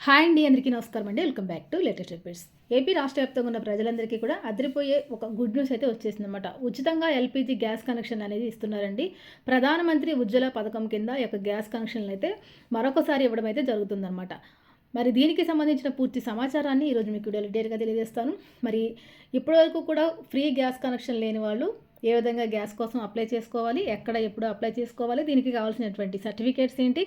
Hi అండి అందరికీ నమస్కారం అండి. Welcome back to latest updates AP రాష్ట్ర వ్యాప్తంగా ఉన్న ప్రజలందరికీ కూడా అదిరిపోయే ఒక గుడ్ న్యూస్ అయితే వచ్చేసింది అనమాట ఉచితంగా ఎల్పిజి గ్యాస్ కనెక్షన్ అనేది ఇస్తున్నారండి. ప్రధానమంత్రి ఉజ్వల పథకం కింద ఈ యొక్క గ్యాస్ కనెక్షన్లు అయితే మరొకసారి ఇవ్వడం అయితే జరుగుతుందన్నమాట. మరి దీనికి సంబంధించిన పూర్తి సమాచారాన్ని ఈరోజు మీకు వీడియోలో డేట్గా తెలియజేస్తాను. మరి ఇప్పటివరకు కూడా ఫ్రీ గ్యాస్ కనెక్షన్ లేని వాళ్ళు ఏ విధంగా గ్యాస్ కోసం అప్లై చేసుకోవాలి ఎక్కడ ఎప్పుడు అప్లై చేసుకోవాలి దీనికి కావాల్సినటువంటి సర్టిఫికేట్స్ ఏంటి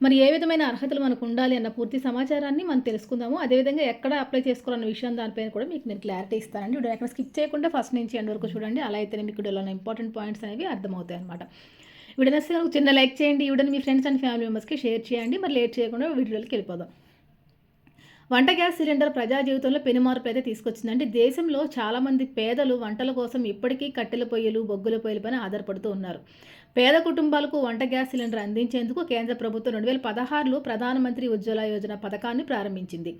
మరి ఏ విధమైన అర్హతలు మనకు ఉండాలి అన్న పూర్తి సమాచారాన్ని మనం తెలుసుకుందాము. అదేవిధంగా ఎక్కడ అప్లై చేసుకోవాలన్న విషయం దానిపైన కూడా మీకు నేను క్లారిటీ ఇస్తానండి. వీడియో ఎక్కడ స్కిప్ చేయకుండా ఫస్ట్ నుంచి ఎండ్ వరకు చూడండి. అలా అయితేనే మీకు వీడియోలో ఇంపార్టెంట్ పాయింట్స్ అనేవి అర్థమవుతాయి అనమాట వీడియో నచ్చితే చిన్న లైక్ చేయండి. వీడియోని మీ ఫ్రెండ్స్ అండ్ ఫ్యామిలీ మెంబర్స్కి షేర్ చేయండి. మరి లేట్ చేయకుండా వీడియోలోకి వెళ్ళిపోదాం. వంట గ్యాస్ సిలిండర్ ప్రజా జీవితంలో పెనుమార్పులు అయితే తీసుకొచ్చిందంటే దేశంలో చాలామంది పేదలు వంటల కోసం ఇప్పటికీ కట్టెల పొయ్యలు బొగ్గుల పొయ్యిల పైన ఆధారపడుతూ ఉన్నారు. పేద కుటుంబాలకు వంట గ్యాస్ సిలిండర్ అందించేందుకు కేంద్ర ప్రభుత్వం రెండు వేల పదహారులో ప్రధానమంత్రి ఉజ్వల యోజన పథకాన్ని ప్రారంభించింది.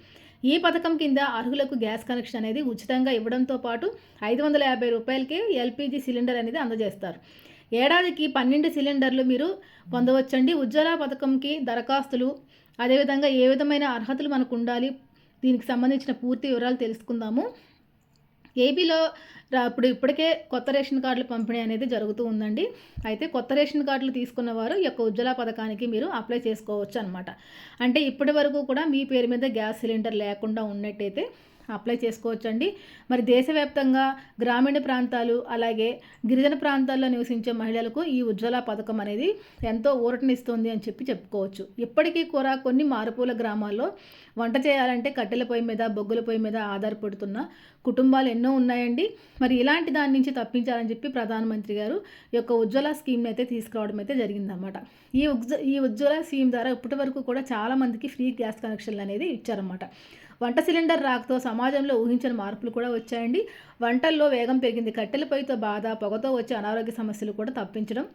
ఈ పథకం కింద అర్హులకు గ్యాస్ కనెక్షన్ అనేది ఉచితంగా ఇవ్వడంతో పాటు ఐదు వందల యాభై రూపాయలకే ఎల్పిజి సిలిండర్ అనేది అందజేస్తారు. ఏడాదికి పన్నెండు సిలిండర్లు మీరు పొందవచ్చండి. ఉజ్వల పథకంకి దరఖాస్తులు అదేవిధంగా ఏ విధమైన అర్హతలు మనకు ఉండాలి దీనికి సంబంధించిన పూర్తి వివరాలు తెలుసుకుందాము. ఏపీలో ఇప్పుడు ఇప్పటికే కొత్త రేషన్ కార్డులు పంపిణీ అనేది జరుగుతూ ఉందండి. అయితే కొత్త రేషన్ కార్డులు తీసుకున్న వారు ఈ యొక్క ఉజ్వల పథకానికి మీరు అప్లై చేసుకోవచ్చు అనమాట అంటే ఇప్పటి వరకు కూడా మీ పేరు మీద గ్యాస్ సిలిండర్ లేకుండా ఉన్నట్టయితే అప్లై చేసుకోవచ్చండి. మరి దేశవ్యాప్తంగా గ్రామీణ ప్రాంతాలు అలాగే గిరిజన ప్రాంతాల్లో నివసించే మహిళలకు ఈ ఉజ్వల పథకం అనేది ఎంతో ఊరటనిస్తుంది అని చెప్పి చెప్పుకోవచ్చు. ఇప్పటికీ కూడా కొన్ని మారుపూల గ్రామాల్లో వంట చేయాలంటే కట్టెల పొయ్యి మీద బొగ్గుల పొయ్యి మీద ఆధారపడుతున్న కుటుంబాలు ఎన్నో ఉన్నాయండి. మరి ఇలాంటి దాని నుంచి తప్పించాలని చెప్పి ప్రధానమంత్రి గారు ఈ యొక్క ఉజ్వల స్కీమ్ని అయితే తీసుకురావడం అయితే జరిగిందన్నమాట. ఈ ఉజ్జ ఈ ఉజ్వల స్కీమ్ ద్వారా ఇప్పటి వరకు కూడా చాలామందికి ఫ్రీ గ్యాస్ కనెక్షన్లు అనేది ఇచ్చారన్నమాట. వంట సిలిండర్ రాకతో సమాజంలో ఊహించని మార్పులు కూడా వచ్చాయండి. వంటల్లో వేగం పెరిగింది. కట్టెలపైతో బాధ పొగతో వచ్చే అనారోగ్య సమస్యలు కూడా తప్పించడం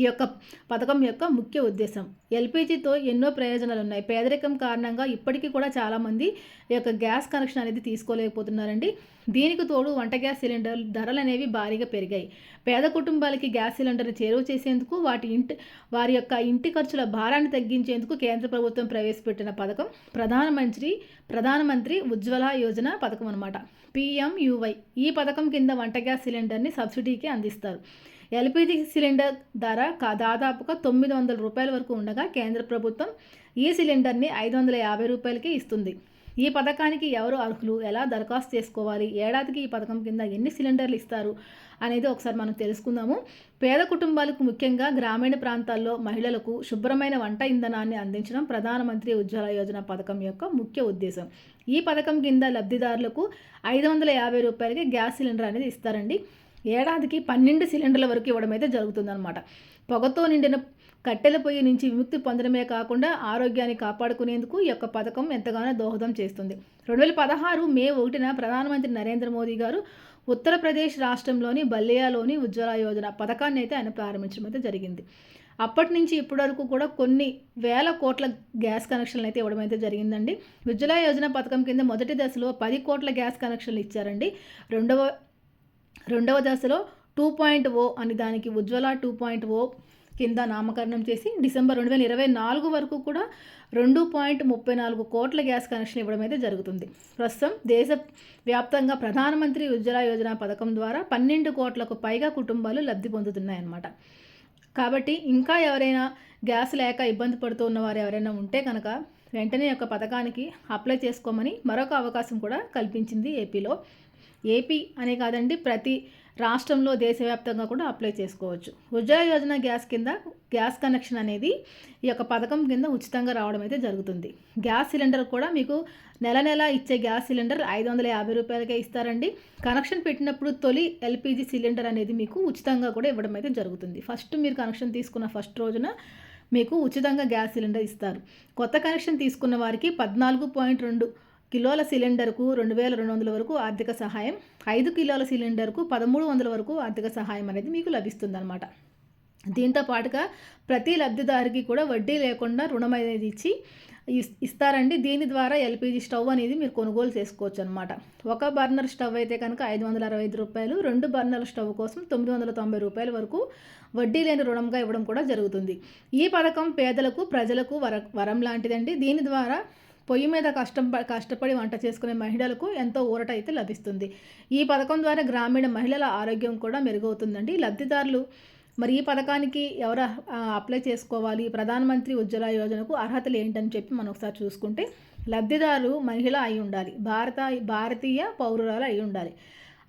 ఈ యొక్క పథకం యొక్క ముఖ్య ఉద్దేశం. ఎల్పిజితో ఎన్నో ప్రయోజనాలు ఉన్నాయి పేదరికం కారణంగా ఇప్పటికీ కూడా చాలామంది ఈ యొక్క గ్యాస్ కనెక్షన్ అనేది తీసుకోలేకపోతున్నారండి. దీనికి తోడు వంట గ్యాస్ సిలిండర్ ధరలు అనేవి భారీగా పెరిగాయి. పేద కుటుంబాలకి గ్యాస్ సిలిండర్ని చేరువ చేసేందుకు వాటి ఇంటి వారి యొక్క ఇంటి ఖర్చుల భారాన్ని తగ్గించేందుకు కేంద్ర ప్రభుత్వం ప్రవేశపెట్టిన పథకం ప్రధానమంత్రి ప్రధానమంత్రి ఉజ్వల యోజన పథకం అనమాట పిఎంయువై ఈ పథకం కింద వంట గ్యాస్ సిలిండర్ని సబ్సిడీకి అందిస్తారు. ఎల్పిజి సిలిండర్ ధర దాదాపుగా తొమ్మిది వందల రూపాయల వరకు ఉండగా కేంద్ర ప్రభుత్వం ఈ సిలిండర్ని ఐదు వందల యాభై రూపాయలకి ఇస్తుంది. ఈ పథకానికి ఎవరు అర్హులు? ఎలా దరఖాస్తు చేసుకోవాలి? ఏడాదికి ఈ పథకం కింద ఎన్ని సిలిండర్లు ఇస్తారు? అనేది ఒకసారి మనం తెలుసుకుందాము. పేద కుటుంబాలకు ముఖ్యంగా గ్రామీణ ప్రాంతాల్లో మహిళలకు శుభ్రమైన వంట ఇంధనాన్ని అందించడం ప్రధానమంత్రి ఉజ్వల యోజన పథకం యొక్క ముఖ్య ఉద్దేశం. ఈ పథకం కింద లబ్ధిదారులకు ఐదు వందల యాభై రూపాయలకి గ్యాస్ సిలిండర్ అనేది ఇస్తారండి. ఏడాదికి పన్నెండు సిలిండర్ల వరకు ఇవ్వడం అయితే జరుగుతుందన్నమాట. పొగతో నిండిన కట్టెల పొయ్యి నుంచి విముక్తి పొందడమే కాకుండా ఆరోగ్యాన్ని కాపాడుకునేందుకు ఈ యొక్క పథకం ఎంతగానో దోహదం చేస్తుంది. రెండు వేల పదహారు మే ఒకటిన ప్రధానమంత్రి నరేంద్ర మోదీ గారు ఉత్తరప్రదేశ్ రాష్ట్రంలోని బల్లియాలోని ఉజ్వల యోజన పథకాన్ని అయితే ఆయన ప్రారంభించడం అయితే జరిగింది. అప్పటి నుంచి ఇప్పటి వరకు కూడా కొన్ని వేల కోట్ల గ్యాస్ కనెక్షన్లు అయితే ఇవ్వడం అయితే జరిగిందండి. ఉజ్వల యోజన పథకం కింద మొదటి దశలో పది కోట్ల గ్యాస్ కనెక్షన్లు ఇచ్చారండి. రెండవ రెండవ దశలో టూ పాయింట్ ఓ అని దానికి ఉజ్వల టూ పాయింట్ ఓ కింద నామకరణం చేసి డిసెంబర్ రెండు వేల ఇరవై నాలుగు వరకు కూడా రెండు పాయింట్ ముప్పై నాలుగు కోట్ల గ్యాస్ కనెక్షన్ ఇవ్వడం అయితే జరుగుతుంది. ప్రస్తుతం దేశ వ్యాప్తంగా ప్రధానమంత్రి ఉజ్వల యోజన పథకం ద్వారా పన్నెండు కోట్లకు పైగా కుటుంబాలు లబ్ధి పొందుతున్నాయన్నమాట. కాబట్టి ఇంకా ఎవరైనా గ్యాస్ లేక ఇబ్బంది పడుతున్న వారు ఎవరైనా ఉంటే కనుక వెంటనే యొక్క పథకానికి అప్లై చేసుకోమని మరొక అవకాశం కూడా కల్పించింది ఏపీలో. ఏపీ అనే కాదండి ప్రతి రాష్ట్రంలో దేశవ్యాప్తంగా కూడా అప్లై చేసుకోవచ్చు. ఉజ్వల యోజన గ్యాస్ కింద గ్యాస్ కనెక్షన్ అనేది ఈ యొక్క పథకం కింద ఉచితంగా రావడం అయితే జరుగుతుంది. గ్యాస్ సిలిండర్ కూడా మీకు నెల నెల ఇచ్చే గ్యాస్ సిలిండర్ ఐదు వందల యాభై రూపాయలకే ఇస్తారండి. కనెక్షన్ పెట్టినప్పుడు తొలి ఎల్పిజి సిలిండర్ అనేది మీకు ఉచితంగా కూడా ఇవ్వడం అయితే జరుగుతుంది. ఫస్ట్ మీరు కనెక్షన్ తీసుకున్న ఫస్ట్ రోజున మీకు ఉచితంగా గ్యాస్ సిలిండర్ ఇస్తారు. కొత్త కనెక్షన్ తీసుకున్న వారికి పద్నాలుగు పాయింట్ రెండు కిలోల సిలిండర్కు రెండు వేల రెండు వందల వరకు ఆర్థిక సహాయం ఐదు కిలోల సిలిండర్కు పదమూడు వందల వరకు ఆర్థిక సహాయం అనేది మీకు లభిస్తుందన్నమాట. దీంతో పాటుగా ప్రతి లబ్ధిదారికి కూడా వడ్డీ లేకుండా రుణం అనేది ఇచ్చి ఇస్తారండి. దీని ద్వారా ఎల్పిజి స్టవ్ అనేది మీరు కొనుగోలు చేసుకోవచ్చు అనమాట ఒక బర్నర్ స్టవ్ అయితే కనుక ఐదు వందల అరవై ఐదు రూపాయలు రెండు బర్నర్ల స్టవ్ కోసం తొమ్మిది వందల తొంభై రూపాయల వరకు వడ్డీ లేని రుణంగా ఇవ్వడం కూడా జరుగుతుంది. ఈ పథకం పేదలకు ప్రజలకు వర వరం లాంటిదండి. దీని ద్వారా పొయ్యి మీద కష్టం కష్టపడి వంట చేసుకునే మహిళలకు ఎంతో ఊరట అయితే లభిస్తుంది. ఈ పథకం ద్వారా గ్రామీణ మహిళల ఆరోగ్యం కూడా మెరుగవుతుందండి. లబ్ధిదారులు మరి ఈ పథకానికి ఎవరు అప్లై చేసుకోవాలి? ప్రధానమంత్రి ఉజ్వల యోజనకు అర్హతలు ఏంటని చెప్పి మనం ఒకసారి చూసుకుంటే లబ్ధిదారు మహిళ అయి ఉండాలి. భారత భారతీయ పౌరురాలు అయి ఉండాలి.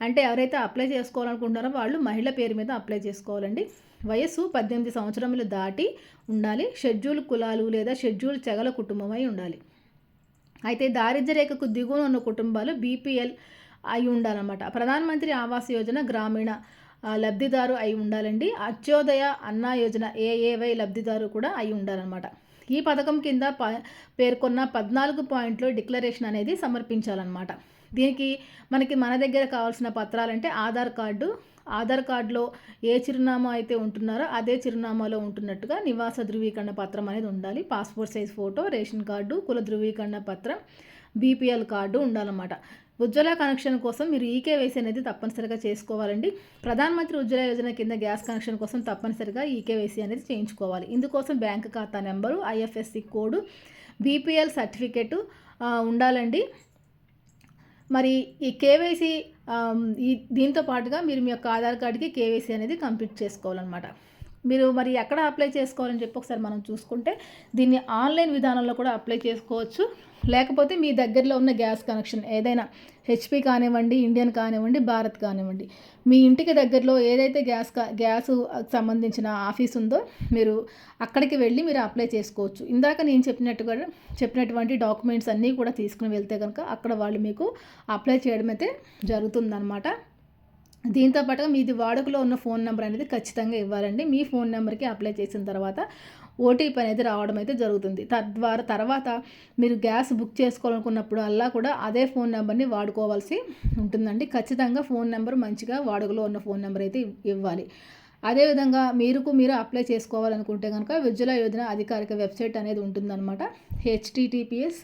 అంటే ఎవరైతే అప్లై చేసుకోవాలనుకుంటున్నారో వాళ్ళు మహిళ పేరు మీద అప్లై చేసుకోవాలండి. వయస్సు పద్దెనిమిది సంవత్సరములు దాటి ఉండాలి. షెడ్యూల్ కులాలు లేదా షెడ్యూల్ చెగల కుటుంబమై ఉండాలి. అయితే దారిద్ర్య రేఖకు దిగువన ఉన్న కుటుంబాలు బీపీఎల్ అయి ఉండాలన్నమాట. ప్రధానమంత్రి ఆవాస్ యోజన గ్రామీణ లబ్ధిదారు అయి ఉండాలండి. అత్యోదయ అన్నా యోజన ఏఏవై లబ్ధిదారు కూడా అయి ఉండాలన్నమాట. ఈ పథకం కింద ప పేర్కొన్న పద్నాలుగు పాయింట్లు డిక్లరేషన్ అనేది సమర్పించాలన్నమాట. దీనికి మనకి మన దగ్గర కావాల్సిన పత్రాలంటే ఆధార్ కార్డు ఆధార్ కార్డులో ఏ చిరునామా అయితే ఉంటున్నారో అదే చిరునామాలో ఉంటున్నట్టుగా నివాస ధృవీకరణ పత్రం అనేది ఉండాలి. Passport size photo ration card కుల ధృవీకరణ పత్రం బీపీఎల్ కార్డు ఉండాలన్నమాట. ఉజ్వల కనెక్షన్ కోసం మీరు ఈకేవైసీ అనేది తప్పనిసరిగా చేసుకోవాలండి. ప్రధానమంత్రి ఉజ్వల యోజన కింద గ్యాస్ కనెక్షన్ కోసం తప్పనిసరిగా ఈకేవైసీ అనేది చేయించుకోవాలి. ఇందుకోసం బ్యాంక్ ఖాతా number IFSC code BPL certificate ఉండాలండి. మరి ఈ కేవైసీ ఈ దీంతో పాటుగా మీరు మీ యొక్క ఆధార్ కార్డుకి కేవైసీ అనేది కంప్లీట్ చేసుకోవాలన్నమాట. మీరు మరి ఎక్కడ అప్లై చేసుకోవాలని చెప్పి ఒకసారి మనం చూసుకుంటే దీన్ని ఆన్లైన్ విధానంలో కూడా అప్లై చేసుకోవచ్చు. లేకపోతే మీ దగ్గరలో ఉన్న గ్యాస్ కనెక్షన్ ఏదైనా హెచ్పి కానివ్వండి ఇండియన్ కానివ్వండి భారత్ కానివ్వండి. మీ ఇంటికి దగ్గరలో ఏదైతే గ్యాస్ గ్యాస్ సంబంధించిన ఆఫీస్ ఉందో మీరు అక్కడికి వెళ్ళి మీరు అప్లై చేసుకోవచ్చు. ఇందాక నేను చెప్పినట్టుగా చెప్పినటువంటి డాక్యుమెంట్స్ అన్నీ కూడా తీసుకుని వెళ్తే కనుక అక్కడ వాళ్ళు మీకు అప్లై చేయడం అయితే జరుగుతుందన్నమాట. దీంతో పాటుగా మీది వాడుకలో ఉన్న ఫోన్ నెంబర్ అనేది ఖచ్చితంగా ఇవ్వాలండి. మీ ఫోన్ నెంబర్కి అప్లై చేసిన తర్వాత ఓటీపీ అనేది రావడం అయితే జరుగుతుంది. తద్వారా తర్వాత మీరు గ్యాస్ బుక్ చేసుకోవాలనుకున్నప్పుడు అలా కూడా అదే ఫోన్ నెంబర్ని వాడుకోవాల్సి ఉంటుందండి. ఖచ్చితంగా ఫోన్ నెంబర్ మంచిగా వాడుకలో ఉన్న ఫోన్ నెంబర్ అయితే ఇవ్వాలి. అదేవిధంగా మీరుకు మీరు అప్లై చేసుకోవాలనుకుంటే కనుక విద్యుల యోజన అధికారిక వెబ్సైట్ అనేది ఉంటుందన్నమాట. HTTPS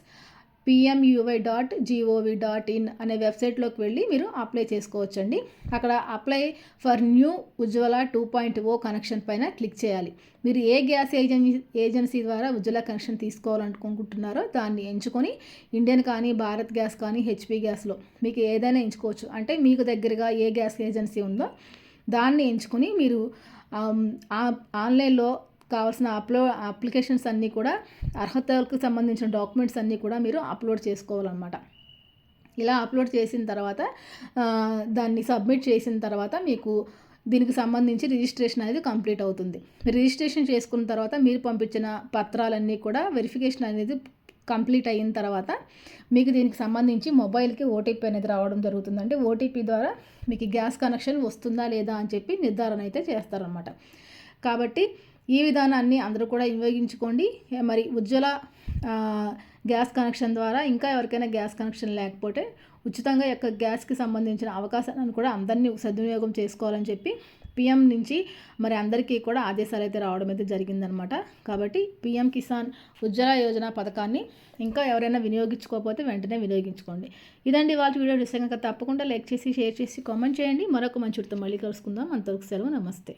PMUY dot GOV dot in అనే వెబ్సైట్లోకి వెళ్ళి మీరు అప్లై చేసుకోవచ్చండి. అక్కడ apply for new Ujjwala two point O connection పైన క్లిక్ చేయాలి. మీరు ఏ గ్యాస్ ఏజెన్సీ ఏజెన్సీ ద్వారా ఉజ్వల కనెక్షన్ తీసుకోవాలనుకుంటున్నారో దాన్ని ఎంచుకొని ఇండియన్ కానీ భారత్ గ్యాస్ కానీ హెచ్పి గ్యాస్లో మీకు ఏదైనా ఎంచుకోవచ్చు. అంటే మీకు దగ్గరగా ఏ గ్యాస్ ఏజెన్సీ ఉందో దాన్ని ఎంచుకొని మీరు ఆన్లైన్లో కావాల్సిన అప్లో అప్లికేషన్స్ అన్నీ కూడా అర్హతలకు సంబంధించిన డాక్యుమెంట్స్ అన్నీ కూడా మీరు అప్లోడ్ చేసుకోవాలన్నమాట. ఇలా అప్లోడ్ చేసిన తర్వాత దాన్ని సబ్మిట్ చేసిన తర్వాత మీకు దీనికి సంబంధించి రిజిస్ట్రేషన్ అనేది కంప్లీట్ అవుతుంది. రిజిస్ట్రేషన్ చేసుకున్న తర్వాత మీరు పంపించిన పత్రాలన్నీ కూడా వెరిఫికేషన్ అనేది కంప్లీట్ అయిన తర్వాత మీకు దీనికి సంబంధించి మొబైల్కి ఓటీపీ అనేది రావడం జరుగుతుందంటే ఓటీపీ ద్వారా మీకు గ్యాస్ కనెక్షన్ వస్తుందా లేదా అని చెప్పి నిర్ధారణ అయితే చేస్తారనమాట కాబట్టి ఈ విధానాన్ని అందరూ కూడా వినియోగించుకోండి. మరి ఉజ్వల గ్యాస్ కనెక్షన్ ద్వారా ఇంకా ఎవరికైనా గ్యాస్ కనెక్షన్ లేకపోతే ఉచితంగా యొక్క గ్యాస్కి సంబంధించిన అవకాశాలను కూడా అందరినీ సద్వినియోగం చేసుకోవాలని చెప్పి పిఎం నుంచి మరి అందరికీ కూడా ఆదేశాలు అయితే రావడం అయితే జరిగిందనమాట కాబట్టి పిఎం కిసాన్ ఉజ్వల యోజన పథకాన్ని ఇంకా ఎవరైనా వినియోగించుకోకపోతే వెంటనే వినియోగించుకోండి. ఇదండి వాళ్ళ వీడియో. డిసైన్ తప్పకుండా లైక్ చేసి షేర్ చేసి కామెంట్ చేయండి. మరొక మంచి మళ్ళీ కలుసుకుందాం. అంతవరకు సెలవు. నమస్తే.